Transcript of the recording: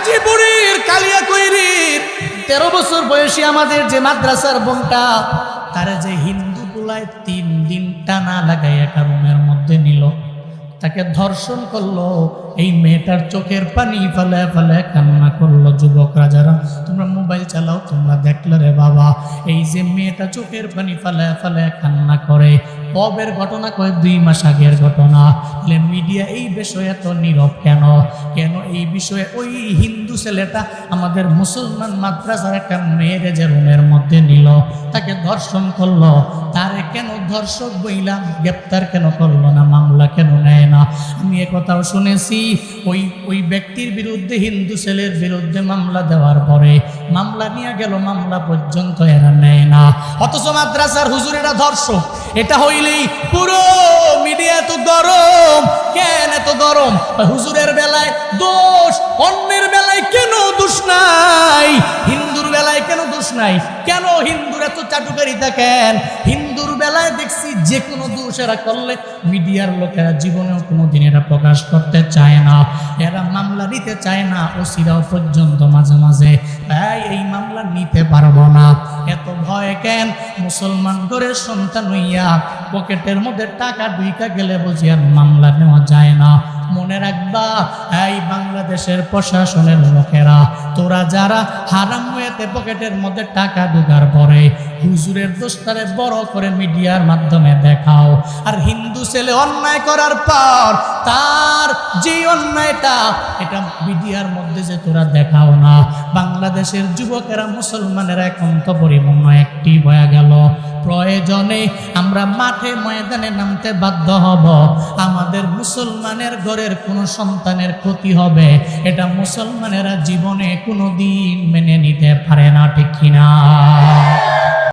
গাজীপুরের কালিয়াকৈরির তেরো বছর বয়সী আমাদের যে মাদ্রাসার বোনটা, তারা যে হিন্দু গুলায় তিন দিন টানা লাগাই একটা রুমের মধ্যে নিল। তাকে ধর্ষণ করল, এই মেয়েটার চোখের পানি ফেলে ফেলে কান্না করল যুবকরা যারা তোমরা মোবাইল চালাও, তোমরা দেখলে রে বাবা, এই যে মেয়েটা চোখের পানি ফেলে ফেলে কান্না করে। কবের ঘটনা কয় দুই মাস আগের ঘটনা। মিডিয়া এই বিষয়ে এত নীরব কেন? কেন এই বিষয়ে ওই হিন্দু ছেলেটা আমাদের মুসলমান মাদ্রাসার একটা মেয়ের যে রুমের মধ্যে নিল, তাকে ধর্ষণ করল। তারে কেন ধর্ষক বইলাম গ্রেপ্তার কেন করল না? মামলা কেন নেয় না? আমি একথাও শুনেছি, ওই ওই ব্যক্তির বিরুদ্ধে, হিন্দু ছেলের বিরুদ্ধে মামলা দেওয়ার পরে মামলা নিয়ে গেল, মামলা পর্যন্ত এরা নেয় না। অথচ মাদ্রাসার হুজুরেরা ধর্ষক। এটা হইলেই পুরো মিডিয়া তো গরম, কেন এত গরম? হুজুরের বেলায় দোষ, অন্যের বেলায় কেন দোষ নাই? এত চাটুকারিতা কেন হিন্দুর বেলায় দেখছি যে কোনো দোষ এরা করলে মিডিয়ার লোকেরা জীবনেও কোনো দিন এরা প্রকাশ করতে চায় না। এরা মামলা নিতে চায় না, ওসিরাও পর্যন্ত মাঝে মাঝে। তাই এই মামলা নিতে পারব না। এত ভয় কেন? মুসলমান করে সন্তান হইয়া পকেটের মধ্যে টাকা দুইকা গেলে বুঝি মামলা নেওয়া বাংলাদেশের প্রশাসনের লোকেরা। তোরা যারা হারাম হয়েতে পকেটের মধ্যে টাকা ঢুকার পরে হুজুরের দোস্তারে বড় করে মিডিয়ার মাধ্যমে দেখাও। আর হিন্দু ছেলে অন্যায় করার পর তার যে অন্যায়টা, এটা মিডিয়ার মধ্যে যে তোরা দেখাও না। বাংলাদেশের যুবকেরা, মুসলমানেরা এখন তো পরিপূর্ণ একটি হয়ে গেল। প্রয়োজনে আমরা মাঠে ময়দানে নামতে বাধ্য হব। আমাদের মুসলমানের ঘরের কোনো সন্তানের ক্ষতি হবে। এটা মুসলমানেরা জীবনে কোনো দিন মেনে নিতে পারে না, ঠিক কিনা?